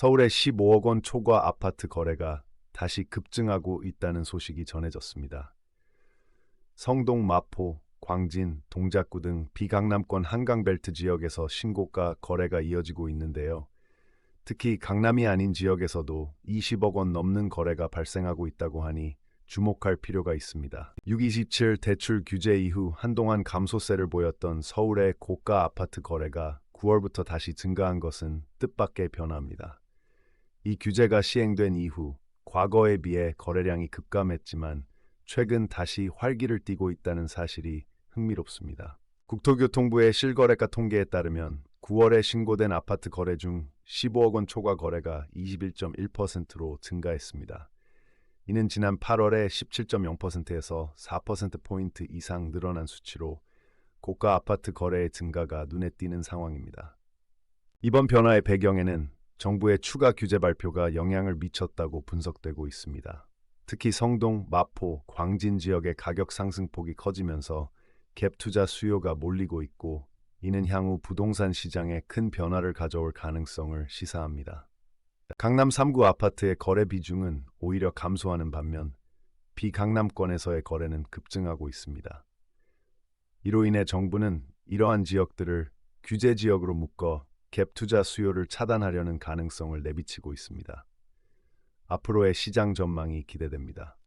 서울의 15억 원 초과 아파트 거래가 다시 급증하고 있다는 소식이 전해졌습니다. 성동, 마포, 광진, 동작구 등 비강남권 한강벨트 지역에서 신고가 거래가 이어지고 있는데요. 특히 강남이 아닌 지역에서도 20억 원 넘는 거래가 발생하고 있다고 하니 주목할 필요가 있습니다. 6.27 대출 규제 이후 한동안 감소세를 보였던 서울의 고가 아파트 거래가 9월부터 다시 증가한 것은 뜻밖의 변화입니다. 이 규제가 시행된 이후 과거에 비해 거래량이 급감했지만 최근 다시 활기를 띠고 있다는 사실이 흥미롭습니다. 국토교통부의 실거래가 통계에 따르면 9월에 신고된 아파트 거래 중 15억 원 초과 거래가 21.1%로 증가했습니다. 이는 지난 8월에 17.0%에서 4%포인트 이상 늘어난 수치로 고가 아파트 거래의 증가가 눈에 띄는 상황입니다. 이번 변화의 배경에는 정부의 추가 규제 발표가 영향을 미쳤다고 분석되고 있습니다. 특히 성동, 마포, 광진 지역의 가격 상승폭이 커지면서 갭 투자 수요가 몰리고 있고 이는 향후 부동산 시장에 큰 변화를 가져올 가능성을 시사합니다. 강남 3구 아파트의 거래 비중은 오히려 감소하는 반면 비강남권에서의 거래는 급증하고 있습니다. 이로 인해 정부는 이러한 지역들을 규제 지역으로 묶어 갭 투자 수요를 차단하려는 가능성을 내비치고 있습니다. 앞으로의 시장 전망이 기대됩니다.